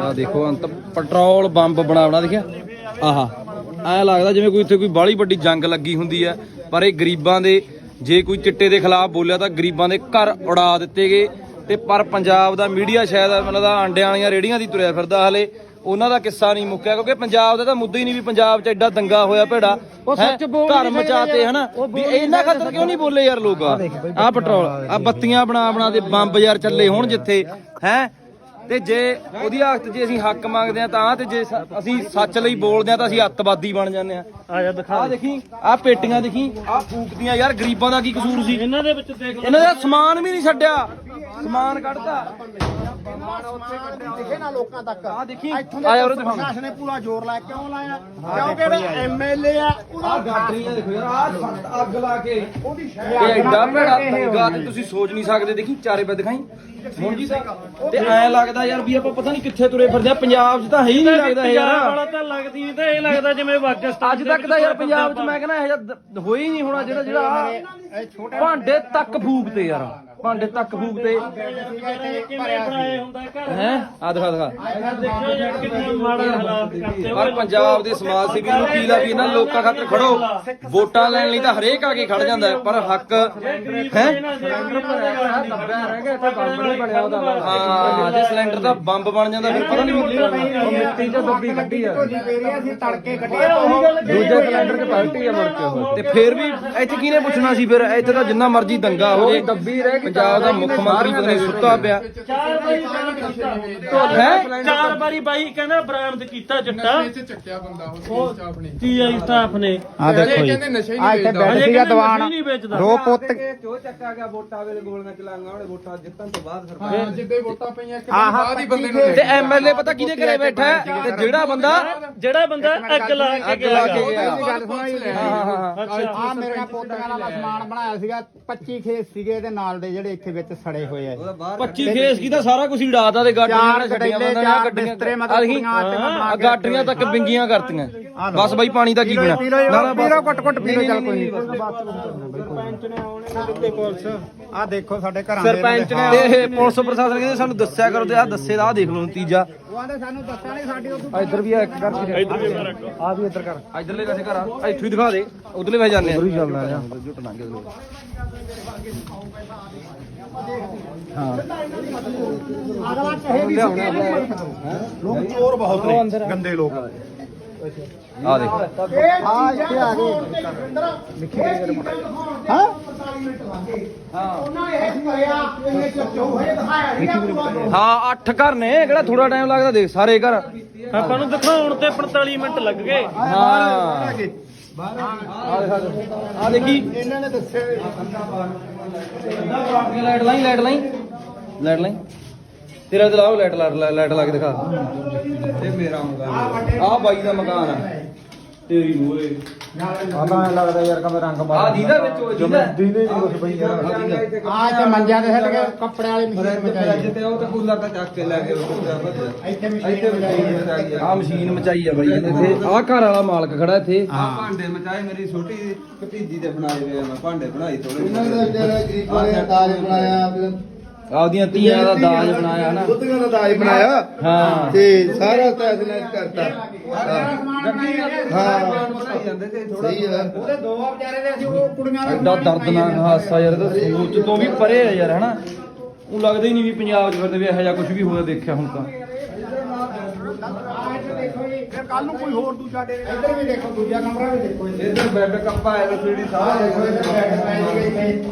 ਆ ਦੇਖੋ ਅੰਤ ਪੈਟਰੋਲ ਬੰਬ ਬਣਾ ਬਣਾ ਦੇਖਿਆ। ਆਹਾ ਐ ਲੱਗਦਾ ਜਿਵੇਂ ਕੋਈ ਇੱਥੇ ਕੋਈ ਬਾਹਲੀ ਵੱਡੀ ਜੰਗ ਲੱਗੀ ਹੁੰਦੀ ਹੈ ਪਰ ਇਹ ਗਰੀਬਾਂ ਦੇ ਜੇ ਕੋਈ ਚਿੱਟੇ ਦੇ ਖਿਲਾਫ ਬੋਲਿਆ ਤਾਂ ਗਰੀਬਾਂ ਦੇ ਘਰ ਉਡਾ ਦਿੱਤੇ ਗਏ। ਤੇ ਪਰ ਪੰਜਾਬ ਦਾ ਮੀਡੀਆ ਸ਼ਾਇਦ ਮਤਲਬ ਦਾ ਅੰਡਿਆਂ ਵਾਲੀਆਂ ਰੇੜੀਆਂ ਦੀ ਤੁਰਿਆ ਫਿਰਦਾ ਹਲੇ। ਉਹਨਾਂ ਦਾ ਕਿੱਸਾ ਨਹੀਂ ਮੁੱਕਿਆ ਕਿਉਂਕਿ ਪੰਜਾਬ ਦਾ ਤਾਂ ਮੁੱਦਾ ਹੀ ਨਹੀਂ ਵੀ ਪੰਜਾਬ 'ਚ ਐਡਾ ਦੰਗਾ ਹੋਇਆ ਭੇੜਾ। ਸੱਚ ਬੋਲ ਘਰ ਮਚਾਤੇ ਹਨਾ। ਵੀ ਇਹਨਾਂ ਖਾਤਰ ਕਿਉਂ ਨਹੀਂ ਬੋਲੇ ਯਾਰ ਲੋਕ? ਆ ਪੈਟਰੋਲ ਆ ਬੱਤੀਆਂ ਬਣਾ ਬਣਾ ਦੇ ਬੰਬ ਯਾਰ ਚੱਲੇ ਹੋਣ ਜਿੱਥੇ। ਹੈ? ਤੇ ਜੇ ਉਹਦੀ ਹੱਕ ਜੇ ਅਸੀਂ ਹੱਕ ਮੰਗਦੇ ਆ ਤਾਂ ਤੇ ਜੇ ਸ- ਅਸੀਂ ਸੱਚ ਲਈ ਬੋਲਦੇ ਆ ਤਾਂ ਅਸੀਂ ਅੱਤਵਾਦੀ ਬਣ ਜਾਂਦੇ ਆ ਆ ਜਾ ਦਿਖਾ ਆ ਦੇਖੀ ਆ ਪੇਟੀਆਂ ਦੇਖੀ ਆ ਫੂਕਦੀਆਂ ਯਾਰ ਗਰੀਬਾਂ ਦਾ ਕੀ ਕਸੂਰ ਸੀ? ਇਹਨਾਂ ਦੇ ਵਿੱਚ ਦੇਖ ਇਹਨਾਂ ਦਾ ਸਮਾਨ ਵੀ ਨਹੀਂ ਛੱਡਿਆ। ਸਮਾਨ ਕੱਢਦਾ ਦਿਖੇ ਨਾ ਲੋਕਾਂ ਤੱਕ। ਆ ਦੇਖੀ। ਇੱਥੋਂ ਆ ਦੇ ਯਾਰ ਉਹ ਪ੍ਰਸ਼ਾਸਨ ਨੇ ਪੂਰਾ ਜ਼ੋਰ ਲਾਇਆ। ਕਿਉਂ ਲਾਇਆ? ਕਿਉਂਕਿ ਜਿਹੜਾ ਐਮਐਲਏ ਆ ਆ ਗਾਟਰੀਆਂ ਦੇਖੋ ਯਾਰ ਆ ਸੱਤ ਅੱਗ ਲਾ ਕੇ। ਇਹ ਐਡਾ ਭੈੜਾ ਦੰਗਾ ਤੇ ਤੁਸੀਂ ਸੋਚ ਨਹੀਂ ਸਕਦੇ ਦੇਖੀ ਚਾਰੇ ਪੈ ਦਿਖਾਈ। ਹੁਣ ਜੀ ਤੇ ਐ ਲੱਗਦਾ ਯਾਰ ਵੀ ਆਪਾਂ ਪਤਾ ਨਹੀਂ ਕਿੱਥੇ ਤੁਰੇ ਫਿਰਦੇ ਆ ਪੰਜਾਬ 'ਚ ਤਾਂ ਹੈ ਹੀ ਨਹੀਂ ਲੱਗਦਾ ਇਹ ਪੰਜਾਬ ਯਾਰ ਵਾਲਾ ਤਾਂ ਲੱਗਦੀ ਨਹੀਂ ਤੇ ਇਹ ਲੱਗਦਾ ਜਿਵੇਂ ਪਾਕਿਸਤਾਨ ਅੱਜ ਤੱਕ ਤਾਂ ਯਾਰ ਪੰਜਾਬ 'ਚ ਮੈਂ ਕਹਿੰਦਾ ਇਹ ਜਿਹਾ ਦ- ਹੋਇਆ ਹੀ ਨਹੀਂ ਹੋਣਾ ਜਿਹੜਾ ਜਿਹੜਾ ਭਾਂਡੇ ਤੱਕ ਫੂਕਤੇ ਯਾਰ ਭਾਂਡੇ ਤੱਕ ਫੂਕਤੇ ਕਿਵੇਂ ਬਣਾਏ ਹੁੰਦਾ ਘਰ? ਹੈ? ਆ ਦਿਖਾ ਦਿਖਾ। ਦੇਖੋ ਯਾਰ ਕਿੰਨੇ ਮਾੜੇ ਹਾਲਾਤ ਕਰਤੇ ਪਰ ਪੰਜਾਬ ਦੇ ਸਮਾਜ ਸੇਵੀ ਨੂੰ ਕੀ ਦਾ ਵੀ ਇਹਨਾਂ ਲੋਕਾਂ ਖਾਤਰ ਖੜੋ। ਵੋਟਾਂ ਲੈਣ ਲਈ ਤਾਂ ਹਰੇਕ ਆ ਕੇ ਖੜ ਜਾਂਦਾ ਹੈ ਪਰ ਹੱਕ ਹੈ? ਹਾਂ ਜੇ ਸਿਲੰਡਰ ਦਾ ਬੰਬ ਬਣ ਜਾਂਦਾ ਫਿਰ ਪਤਾ ਨਹੀਂ ਮਿੱਟੀ ਚ ਦੱਬੀ ਕੱਢੀ ਆ। ਢੋਲੀ ਫੇਰੀ ਅਸੀਂ ਤੜਕੇ ਕੱਢੇ ਦੂਜੇ ਸਿਲੰਡਰ ਚ ਪਲਟੀ ਆ ਮੁੜ ਕੇ ਤੇ ਫਿਰ ਵੀ ਇੱਥੇ ਕਿਹਨੇ ਪੁੱਛਣਾ ਸੀ ਫਿਰ? ਇੱਥੇ ਤਾਂ ਜਿੰਨਾ ਮਰਜ਼ੀ ਦੰਗਾ ਹੋ ਜੇ ਦੱਬੀ ਰਹਿ ਪੰਜਾਬ ਦਾ ਮੁੱਖ ਮੰਤਰੀ ਪਤਾ ਨਹੀਂ ਸੁੱਤਾ ਪਿਆ। ਚਾਰ ਹੈ? ਚਾਰ ਵਾਰੀ ਬਾਈ ਕਹਿੰਦਾ ਬਰਾਮਦ ਕੀਤਾ ਚਿੱਟਾ ਚੱਕਿਆ ਬੰਦਾ ਉਹ ਪੁਲਿਸ ਆਪਣੀ। ਕੀ ਆਈ ਸਟਾਫ ਨੇ ਆ ਦੇਖੋ ਜੀ। ਕਹਿੰਦੇ ਨਸ਼ੇ ਆ ਨਹੀਂ ਇੱਥੇ ਵੇਚਦਾ। ਬੈਠ ਹਜੇ ਸੀਗਾ ਕਹਿੰਦੇ ਦੀਵਾਨ। ਨਸ਼ੇ ਨਹੀਂ ਵੇਚਦਾ। ਦੋ ਪੁੱਤ ਜੋ ਚੱਕਾ ਗਿਆ ਵੋਟਾਂ ਵੇਲੇ ਗੋਲੀਆਂ ਚਲਾਂਗਾ ਉਹਨੇ ਵੋਟਾਂ ਜਿੱਤਣ ਤੋਂ ਬਾਅਦ ਫਿਰ ਹਾਂ ਜਿੱਦੇ ਵੋਟਾਂ ਪਈਆਂ ਕਿ ਆਹ ਬਾਅਦ ਹੀ ਬੰਦੇ ਨੂੰ ਤੇ ਐਮਐਲਏ ਪਤਾ ਕਿਹਦੇ ਘਰੇ ਬੈਠਾ ਹੈ? ਤੇ ਜਿਹੜਾ ਬੰਦਾ ਜਿਹੜਾ ਬੰਦਾ ਅੱਗ ਲਾ ਕੇ ਅੱਗ ਲਾ ਕੇ ਗਿਆ। ਗਿਆ। ਗੱਲ ਸੁਣਾਈ ਹਾਂ ਹਾਂ ਹਾਂ ਅੱਛਾ। ਆ ਮੇਰੇ ਪੋਤਿਆਂ ਦਾ ਮੈਂ ਸਮਾਨ ਬਣਾਇਆ ਸੀਗਾ 25 ਖੇਸ ਸੀਗੇ ਤੇ ਨਾਲ ਦੇ ਜਿਹੜੇ ਇੱਥੇ ਵਿੱਚ ਸੜੇ ਹੋਏ ਆ। 25 ਫੇਸ ਕੀ ਤਾਂ ਸਾਰਾ ਕੁਝ ਹੀ ਉਡਾਤਾ ਤੇ ਗਾਡੀਆਂ ਚਾਰ ਨੇ ਛੱਡੀਆਂ ਬੰਦਾ ਚਾਰ ਗੱਡੀਆਂ ਬਿਸਤਰੇ ਮਤਲਬ ਕੁੜੀਆਂ ਤੇ ਮੈਂ ਬਣਾ ਆ ਕੇ ਗਾਡੀਆਂ ਤੱਕ ਬਿੰਗੀਆਂ ਕਰਤੀਆਂ। ਬਸ ਬਾਈ ਪਾਣੀ ਦਾ ਕੀ ਪੀਣਾ ਪੀ ਲਓ ਨਾ ਨਾ ਪੀ ਲਓ ਬਸ। ਘੁੱਟ ਘੁੱਟ ਪੀ ਲਓ ਚੱਲ ਕੋਈ ਨਹੀਂ ਆ ਦੇਖੋ ਸਾਡੇ ਘਰਾਂ ਦੇ ਸਰਪੰਚ ਨੇ ਇਹ ਪੁਲਿਸ ਪ੍ਰਸ਼ਾਸਨ ਕਹਿੰਦੇ ਸਾਨੂੰ ਦੱਸਿਆ ਕਰੋ ਤੇ ਆ ਦੱਸੇ ਦਾ ਆ ਦੇਖ ਲਓ ਨਤੀਜਾ। ਉਹ ਆਂਦੇ ਸਾਨੂੰ ਦੱਸਿਆ ਨਹੀਂ ਸਾਡੀ ਉਹ ਇੱਧਰ ਵੀ ਆ ਇੱਕ ਕਰ ਇੱਧਰ ਵੀ ਆ। ਵੀ ਇੱਧਰ ਕਰ ਇੱਧਰਲੇ ਪਾਸੇ ਘਰ ਆ। ਇੱਥੋਂ ਹੀ ਦਿਖਾ ਦੇ ਉਧਰਲੇ ਪਾਸੇ ਜਾਂਦੇ ਆ। ਹੀ ਚੱਲਦਾ ਆ ਲੋਕ ਚੋਰ ਬਹੁਤ ਨੇ ਗੰਦੇ ਲੋਕ। ਆ ਦੇਖ। ਆ ਇੱਥੇ ਆ ਗਏ ਹਾਂ? ਹਾਂ ਅੱਠ ਘਰ ਨੇ ਕਿਹੜਾ ਥੋੜਾ ਟਾਈਮ ਲੱਗਦਾ ਦੇਖ ਸਾਰੇ ਘਰ। ਆਪਾਂ ਨੂੰ ਦਿਖਾਉਣ ਤੇ 45 ਮਿੰਟ ਲੱਗ ਗਏ। ਹਾਂ। ਆ ਦੇਖੀ ਇਹਨਾਂ ਨੇ ਦੱਸਿਆ ਲਾਈਟ ਲਾਈ ਲਾਈਟ ਲਾਈ। ਲਾਈਟ ਲਾਈ। ਤੇਰਾ ਤੇ ਲਾਓ ਲਾਈਟ ਲਾ ਲਾਈਟ ਲਾ ਕੇ ਦਿਖਾ। ਇਹ ਮੇਰਾ ਮਕਾਨ ਆ ਬਾਈ ਦਾ ਮਕਾਨ ਆ। ਤੇਰੀ ਹੋਏ ਆਂਦਾ ਲੱਗਦਾ ਯਾਰ ਕਮੇ ਰੰਗ ਆ ਦੀਦਾ। ਵਿੱਚ ਉਹ ਦੀਦਾ? ਦੀਨੇ ਨਹੀਂ ਕੁਝ ਬਈ ਯਾਰ। ਆ ਇੱਥੇ ਮੰਜਿਆਂ ਦੇ ਹੱਟ ਕੇ ਕੱਪੜੇ ਵਾਲੀ ਮਸ਼ੀਨ ਮਚਾਈ ਜਿੱਤੇ ਉਹ ਤਾਂ ਕੂਲਰ ਦਾ ਚੱਕ ਕੇ ਲੈ ਕੇ ਉਹ ਇੱਥੇ ਮਸ਼ੀਨ ਆ। ਮਸ਼ੀਨ ਮਚਾਈ ਆ। ਬਾਈ ਇੱਥੇ ਆ ਘਰ ਵਾਲਾ ਮਾਲਕ ਖੜਾ ਇੱਥੇ। ਹਾਂ ਭਾਂਡੇ ਮਚਾਏ ਮੇਰੀ ਛੋਟੀ ਭਤੀਜੀ ਦੇ ਬਣਾਏ ਹੋਏ ਆ ਮੈਂ ਭਾਂਡੇ ਬਣਾਈ ਥੋੜੇ ਇਹਨਾਂ ਦਾ ਜਿਹੜਾ ਗਰੀਬਾਂ ਨੇ ਦਾਜ ਬਣਾਇਆ ਆਪਦੀਆਂ ਧੀਆਂ ਦਾ ਦਾਜ ਬਣਾਇਆ ਹਨਾ? ਬੁੱਧੀਆਂ ਦਾ ਦਾਜ ਬਣਾਇਆ। ਹਾਂ। ਤੇ ਸਾਰਾ ਤੈਸ ਨੇ ਕਰਤਾ। ਹਾਂ। ਜਾਂਦੇ ਤੇ ਸਹੀ ਹੈ। ਉਹਦੇ ਦੋ ਵਿਚਾਰੇ ਦੇ ਅਸੀਂ ਉਹ ਕੁੜੀਆਂ ਐਡਾ ਦਰਦਨਾਕ ਹਾਦਸਾ ਯਾਰ ਇਹ ਤਾਂ ਸੋਚ ਤੋਂ ਵੀ ਪਰੇ ਆ ਯਾਰ ਹਨਾ? ਉਹ ਲੱਗਦਾ ਹੀ ਨਹੀਂ ਵੀ ਪੰਜਾਬ 'ਚ ਫਿਰਦੇ ਵੀ ਇਹੋ ਜਿਹਾ ਕੁਝ ਵੀ ਹੋਇਆ ਦੇਖਿਆ ਹੁਣ ਤਾਂ। ਫਿਰ ਕੱਲ ਨੂੰ ਕੋਈ ਹੋਰ ਦੂਜਾ ਡੇ ਇੱਧਰ ਵੀ ਦੇਖੋ ਦੂਜਾ ਕਮਰਾ ਵੀ ਦੇਖੋ ਇਧਰ। ਬੈੱਡ ਕੱਪਾ ਐਲਸੀਡੀ ਸਾਰਾ ਦੇਖੋ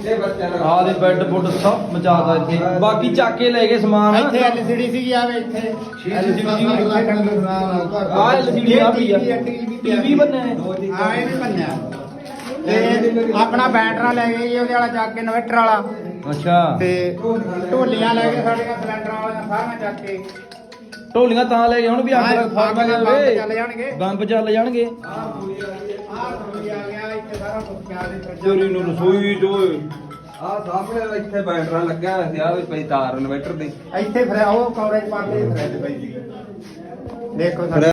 ਇਹ ਬੱਚਿਆਂ ਦਾ ਆਹ ਦੇ ਬੈੱਡ ਬੁੱਡ ਸਭ ਮਚਾਦਾ ਇੱਥੇ। ਬਾਕੀ ਚੱਕ ਕੇ ਲੈ ਗਏ ਸਮਾਨ। ਇੱਥੇ ਐਲਸੀਡੀ ਸੀਗੀ ਆਵੇ ਇੱਥੇ। LCD ਆ ਆਹ LCD ਆ ਵੀ ਆ। ਟੀਵੀ ਬੰਨੇ ਨੇ ਆ। ਇਹ ਵੀ ਭੰਨਿਆ ਤੇ ਆਪਣਾ ਬੈਟਰਾ ਲੈ ਗਏ ਜੀ ਉਹਦੇ ਵਾਲਾ ਚੱਕ ਕੇ ਇਨਵਰਟਰ ਵਾਲਾ। ਅੱਛਾ। ਤੇ ਢੋਲੀਆਂ ਲੈ ਗਏ ਸਾਡੀਆਂ ਸਿਲੰਡਰਾਂ ਵਾਲੀਆਂ ਸਾਰੀਆਂ ਚੱਕ ਕੇ। ਢੋਲੀਆਂ ਤਾਂ ਲੈ ਹੁਣ ਵੀ ਅੱਗ ਲੱਗ ਫਾਰਮ ਜਾਵੇ ਚੱਲ ਜਾਣਗੇ। ਬੰਬ ਚੱਲ ਜਾਣਗੇ। ਆਹ ਰਸੋਈ ਆ ਗਿਆ ਇੱਥੇ ਸਾਰਾ ਕੁਝ ਪਿਆ ਦੇ ਤੇਰੀ ਨੂੰ ਰਸੋਈ ਜੋ ਆ ਸਾਹਮਣੇ ਇੱਥੇ ਬੈਟਰਾ ਲੱਗਿਆ ਹੋਇਆ ਸੀ ਆ ਵੀ ਪਈ ਤਾਰ ਇਨਵਰਟਰ ਦੀ ਇੱਥੇ ਫਿਰ ਉਹ ਕਵਰੇਜ ਪਈ ਸੀ। ਦੇਖੋ ਸਾਡੇ।